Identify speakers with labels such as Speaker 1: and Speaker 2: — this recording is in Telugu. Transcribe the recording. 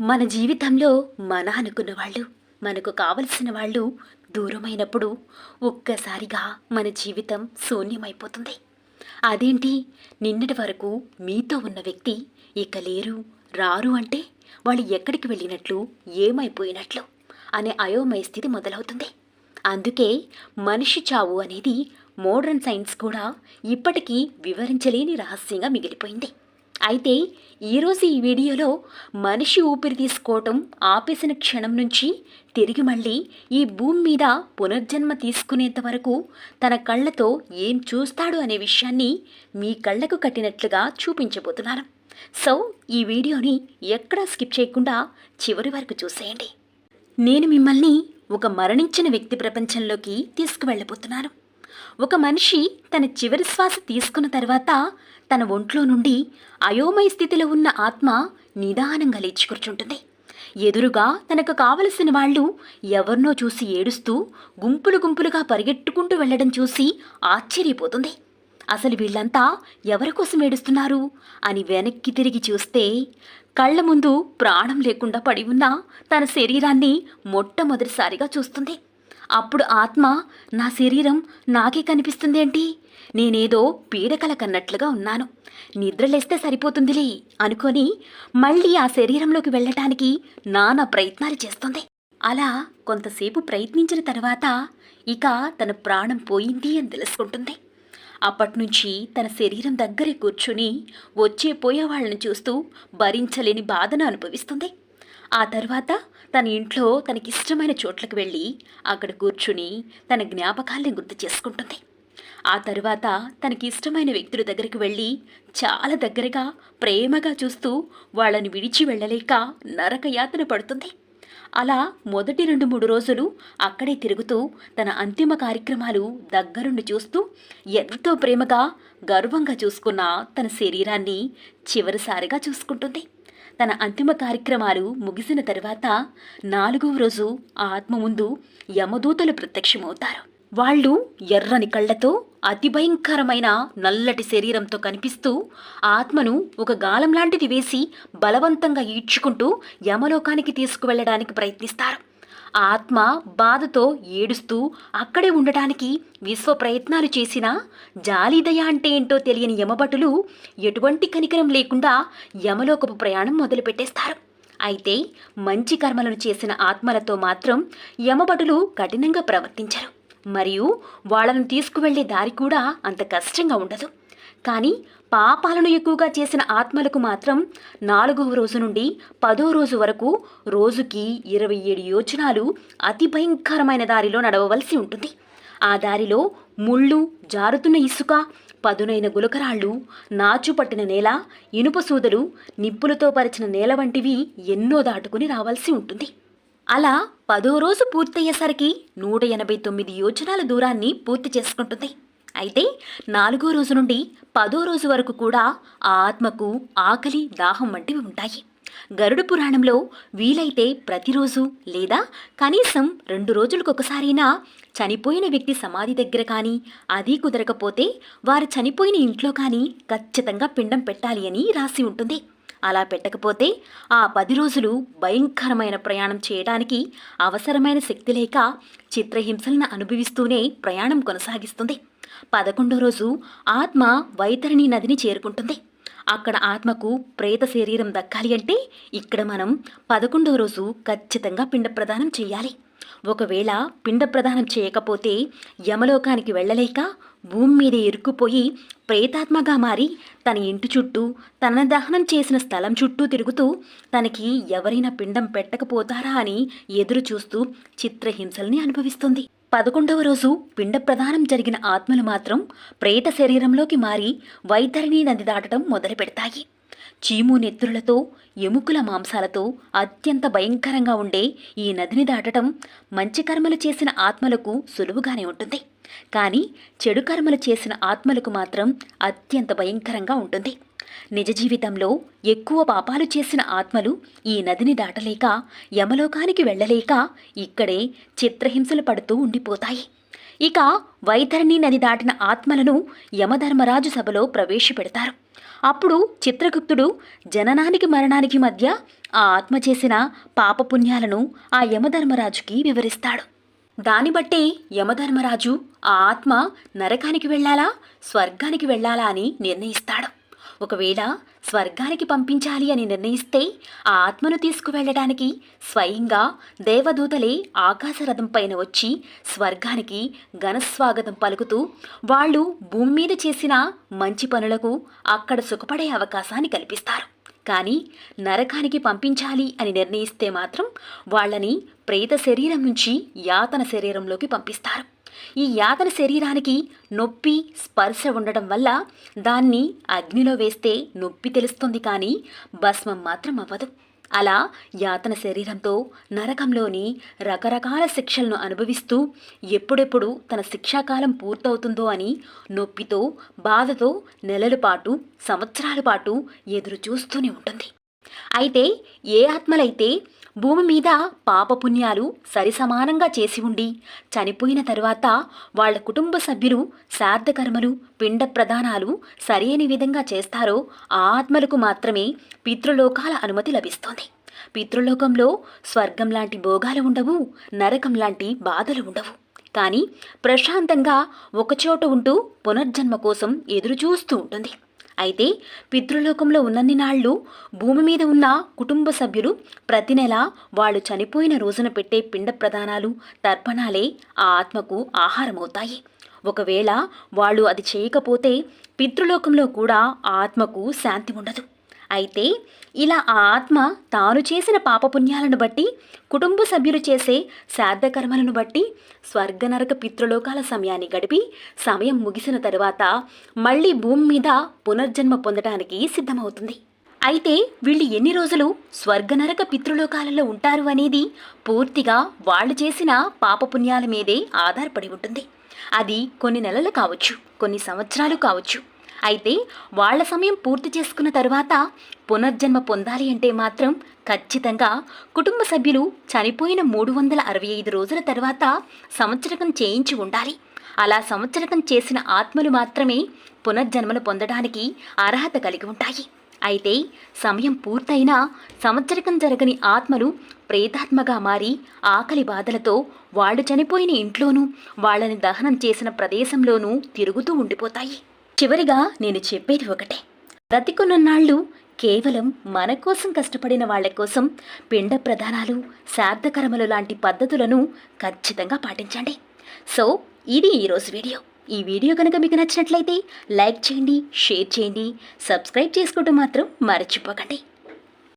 Speaker 1: మన జీవితంలో మన అనుకున్న వాళ్ళు మనకు కావలసిన వాళ్ళు దూరమైనప్పుడు ఒక్కసారిగా మన జీవితం శూన్యమైపోతుంది. అదేంటి? నిన్నటి వరకు మీతో ఉన్న వ్యక్తి ఇక లేరు రారు అంటే వాళ్ళు ఎక్కడికి వెళ్ళినట్లు ఏమైపోయినట్లు అనే అయోమయ స్థితి మొదలవుతుంది. అందుకే మనిషి చావు అనేది మోడర్న్ సైన్స్ కూడా ఇప్పటికీ వివరించలేని రహస్యంగా మిగిలిపోయింది. అయితే ఈరోజు ఈ వీడియోలో మనిషి ఊపిరి తీసుకోవటం ఆపేసిన క్షణం నుంచి తిరిగి మళ్ళీ ఈ భూమి మీద పునర్జన్మ తీసుకునేంత వరకు తన కళ్ళతో ఏం చూస్తాడు అనే విషయాన్ని మీ కళ్ళకు కట్టినట్లుగా చూపించబోతున్నాను. సో ఈ వీడియోని ఎక్కడా స్కిప్ చేయకుండా చివరి వరకు చూసేయండి. నేను మిమ్మల్ని ఒక మరణించిన వ్యక్తి ప్రపంచంలోకి తీసుకువెళ్ళబోతున్నాను. ఒక మనిషి తన చివరి శ్వాస తీసుకున్న తర్వాత తన ఒంట్లో నుండి అయోమయ స్థితిలో ఉన్న ఆత్మ నిదానంగా లేచి కూర్చుంటుంది. ఎదురుగా తనకు కావలసిన వాళ్ళు ఎవరినో చూసి ఏడుస్తూ గుంపులు గుంపులుగా పరిగెట్టుకుంటూ వెళ్ళడం చూసి ఆశ్చర్యపోతుంది. అసలు వీళ్ళంతా ఎవరికోసం ఏడుస్తున్నారు అని వెనక్కి తిరిగి చూస్తే కళ్ళ ముందు ప్రాణం లేకుండా పడి ఉన్న తన శరీరాన్ని మొట్టమొదటిసారిగా చూస్తుంది. అప్పుడు ఆత్మ నా శరీరం నాకే కనిపిస్తుందేంటి నేనేదో పీడకల కన్నట్లుగా ఉన్నాను. నిద్రలేస్తే సరిపోతుందిలే అనుకొని మళ్ళీ ఆ శరీరంలోకి వెళ్ళటానికి నానా ప్రయత్నాలు చేస్తుంది. అలా కొంతసేపు ప్రయత్నించిన తర్వాత ఇక తన ప్రాణం పోయింది అని తెలుసుకుంటుంది. అప్పట్నుంచి తన శరీరం దగ్గరే కూర్చుని వచ్చే పోయే వాళ్ళని చూస్తూ భరించలేని బాధను అనుభవిస్తుంది. ఆ తర్వాత తన ఇంట్లో తనకిష్టమైన చోట్లకు వెళ్ళి అక్కడ కూర్చుని తన జ్ఞాపకాల్ని గుర్తు చేసుకుంటుంది. ఆ తర్వాత తనకి ఇష్టమైన వ్యక్తుల దగ్గరికి వెళ్ళి చాలా దగ్గరగా ప్రేమగా చూస్తూ వాళ్ళని విడిచి వెళ్ళలేక నరకయాతన పడుతుంది. అలా మొదటి రెండు మూడు రోజులు అక్కడే తిరుగుతూ తన అంతిమ కార్యక్రమాలు దగ్గరుండి చూస్తూ ఎంతో ప్రేమగా గర్వంగా చూసుకున్న తన శరీరాన్ని చివరిసారిగా చూసుకుంటుంది. తన అంతిమ కార్యక్రమాలు ముగిసిన తర్వాత నాలుగవ రోజు ఆ ఆత్మ ముందు యమదూతలు ప్రత్యక్షమవుతారు. వాళ్ళు ఎర్రని కళ్ళతో అతి భయంకరమైన నల్లటి శరీరంతో కనిపిస్తూ ఆత్మను ఒక గాలం లాంటిది వేసి బలవంతంగా ఈడ్చుకుంటూ యమలోకానికి తీసుకువెళ్ళడానికి ప్రయత్నిస్తారు. ఆ ఆత్మ బాధతో ఏడుస్తూ అక్కడే ఉండటానికి విశ్వ ప్రయత్నాలు చేసినా జాలిదయ అంటే ఏంటో తెలియని యమభటులు ఎటువంటి కనికరం లేకుండా యమలోకపు ప్రయాణం మొదలుపెట్టేస్తారు. అయితే మంచి కర్మలను చేసిన ఆత్మలతో మాత్రం యమభటులు కఠినంగా ప్రవర్తించరు. మరియు వాళ్ళను తీసుకువెళ్ళే దారి కూడా అంత కష్టంగా ఉండదు. కానీ పాపాలను ఎక్కువగా చేసిన ఆత్మలకు మాత్రం నాలుగవ రోజు నుండి పదో రోజు వరకు రోజుకి ఇరవై ఏడు యోజనాలు అతి భయంకరమైన దారిలో నడవవలసి ఉంటుంది. ఆ దారిలో ముళ్ళు జారుతున్న ఇసుక పదునైన గులకరాళ్ళు నాచు పట్టిన నేల ఇనుప సూదలు నిప్పులతో పరిచిన నేల వంటివి ఎన్నో దాటుకుని రావాల్సి ఉంటుంది. అలా పదో రోజు పూర్తయ్యేసరికి నూట ఎనభై తొమ్మిది యోజనాల దూరాన్ని పూర్తి చేసుకుంటుంది. అయితే నాలుగో రోజు నుండి పదో రోజు వరకు కూడా ఆ ఆత్మకు ఆకలి దాహం వంటివి ఉంటాయి. గరుడ పురాణంలో వీలైతే ప్రతిరోజు లేదా కనీసం రెండు రోజులకు ఒకసారైనా చనిపోయిన వ్యక్తి సమాధి దగ్గర కానీ అది కుదరకపోతే వారు చనిపోయిన ఇంట్లో కానీ ఖచ్చితంగా పిండం పెట్టాలి అని రాసి ఉంటుంది. అలా పెట్టకపోతే ఆ పది రోజులు భయంకరమైన ప్రయాణం చేయడానికి అవసరమైన శక్తి లేక చిత్రహింసలను అనుభవిస్తూనే ప్రయాణం కొనసాగిస్తుంది. పదకొండో రోజు ఆత్మ వైతరిణి నదిని చేరుకుంటుంది. అక్కడ ఆత్మకు ప్రేత శరీరం దక్కాలి అంటే ఇక్కడ మనం పదకొండవ రోజు ఖచ్చితంగా పిండ ప్రదానం చేయాలి. ఒకవేళ పిండ ప్రదానం చేయకపోతే యమలోకానికి వెళ్ళలేక భూమి మీద ఇరుక్కుపోయి ప్రేతాత్మగా మారి తన ఇంటి చుట్టూ తన దహనం చేసిన స్థలం చుట్టూ తిరుగుతూ తనకి ఎవరైనా పిండం పెట్టకపోతారా అని ఎదురు చూస్తూ చిత్రహింసల్ని అనుభవిస్తుంది. పదకొండవ రోజు పిండ ప్రదానం జరిగిన ఆత్మలు మాత్రం ప్రేత శరీరంలోకి మారి వైతరిణి నది దాటడం మొదలు పెడతాయి. చీము నెత్తులతో ఎముకల మాంసాలతో అత్యంత భయంకరంగా ఉండే ఈ నదిని దాటడం మంచి కర్మలు చేసిన ఆత్మలకు సులువుగానే ఉంటుంది. కానీ చెడు కర్మలు చేసిన ఆత్మలకు మాత్రం అత్యంత భయంకరంగా ఉంటుంది. నిజ జీవితంలో ఎక్కువ పాపాలు చేసిన ఆత్మలు ఈ నదిని దాటలేక యమలోకానికి వెళ్ళలేక ఇక్కడే చిత్రహింసలు పడుతూ ఉండిపోతాయి. ఇక వైతరణి నది దాటిన ఆత్మలను యమధర్మరాజు సభలో ప్రవేశపెడతారు. అప్పుడు చిత్రగుప్తుడు జననానికి మరణానికి మధ్య ఆ ఆత్మ చేసిన పాపపుణ్యాలను ఆ యమధర్మరాజుకి వివరిస్తాడు. దాన్ని బట్టి యమధర్మరాజు ఆ ఆత్మ నరకానికి వెళ్ళాలా స్వర్గానికి వెళ్ళాలా అని నిర్ణయిస్తాడు. ఒకవేళ స్వర్గానికి పంపించాలి అని నిర్ణయిస్తే ఆ ఆత్మను తీసుకువెళ్ళడానికి స్వయంగా దేవదూతలే ఆకాశరథం పైన వచ్చి స్వర్గానికి ఘనస్వాగతం పలుకుతూ వాళ్ళు భూమి మీద చేసిన మంచి పనులకు అక్కడ సుఖపడే అవకాశాన్ని కల్పిస్తారు. కానీ నరకానికి పంపించాలి అని నిర్ణయిస్తే మాత్రం వాళ్ళని ప్రేత శరీరం నుంచి యాతన శరీరంలోకి పంపిస్తారు. ఈ యాతన శరీరానికి నొప్పి స్పర్శ ఉండడం వల్ల దాన్ని అగ్నిలో వేస్తే నొప్పి తెలుస్తుంది కానీ భస్మం మాత్రం అవ్వదు. అలా యాతన శరీరంతో నరకంలోని రకరకాల శిక్షలను అనుభవిస్తూ ఎప్పుడెప్పుడు తన శిక్షాకాలం పూర్తవుతుందో అని నొప్పితో బాధతో నెలల పాటు సంవత్సరాల పాటు ఎదురు చూస్తూనే ఉంటుంది. అయితే ఏ ఆత్మలైతే భూమి మీద పాపపుణ్యాలు సరిసమానంగా చేసి ఉండి చనిపోయిన తరువాత వాళ్ళ కుటుంబ సభ్యులు శ్రాద్ధకర్మలు పిండ ప్రదానాలు సరైన విధంగా చేస్తారో ఆ ఆత్మలకు మాత్రమే పితృలోకాల అనుమతి లభిస్తుంది. పితృలోకంలో స్వర్గం లాంటి భోగాలు ఉండవు నరకం లాంటి బాధలు ఉండవు. కానీ ప్రశాంతంగా ఒకచోట ఉంటూ పునర్జన్మ కోసం ఎదురుచూస్తూ ఉంటుంది. అయితే పితృలోకంలో ఉన్నన్ని నాళ్ళు భూమి మీద ఉన్న కుటుంబ సభ్యులు ప్రతి నెల వాళ్ళు చనిపోయిన రోజున పెట్టే పిండ ప్రదానాలు తర్పణాలే ఆ ఆత్మకు ఆహారమవుతాయి. ఒకవేళ వాళ్ళు అది చేయకపోతే పితృలోకంలో కూడా ఆ ఆత్మకు శాంతి ఉండదు అయితే ఇలా ఆ ఆత్మ తాను చేసిన పాపపుణ్యాలను బట్టి కుటుంబ సభ్యులు చేసే శ్రాద్ధకర్మలను బట్టి స్వర్గనరక పితృలోకాల సమయాన్ని గడిపి సమయం ముగిసిన తరువాత మళ్ళీ భూమి మీద పునర్జన్మ పొందడానికి సిద్ధమవుతుంది. అయితే వీళ్ళు ఎన్ని రోజులు స్వర్గనరక పితృలోకాలలో ఉంటారు అనేది పూర్తిగా వాళ్ళు చేసిన పాపపుణ్యాల మీదే ఆధారపడి ఉంటుంది. అది కొన్ని నెలలు కావచ్చు కొన్ని సంవత్సరాలు కావచ్చు. అయితే వాళ్ళ సమయం పూర్తి చేసుకున్న తరువాత పునర్జన్మ పొందాలి అంటే మాత్రం ఖచ్చితంగా కుటుంబ సభ్యులు చనిపోయిన మూడు వందల అరవై ఐదు రోజుల తర్వాత సంవత్సరకం చేయించి ఉండాలి. అలా సంవత్సరకం చేసిన ఆత్మలు మాత్రమే పునర్జన్మను పొందడానికి అర్హత కలిగి ఉంటాయి. అయితే సమయం పూర్తయినా సంవత్సరకం జరగని ఆత్మలు ప్రేతాత్మగా మారి ఆకలి బాధలతో వాళ్ళు చనిపోయిన ఇంట్లోనూ వాళ్ళని దహనం చేసిన ప్రదేశంలోనూ తిరుగుతూ ఉండిపోతాయి. చివరిగా నేను చెప్పేది ఒకటే. బ్రతికున్నన్నాళ్ళు కేవలం మన కోసం కష్టపడిన వాళ్ళ కోసం పిండ ప్రధానాలు శార్థకరమలు లాంటి పద్ధతులను ఖచ్చితంగా పాటించండి. సో ఇది ఈరోజు వీడియో. ఈ వీడియో కనుక మీకు నచ్చినట్లయితే లైక్ చేయండి షేర్ చేయండి సబ్స్క్రైబ్ చేసుకోవటం మాత్రం మర్చిపోకండి.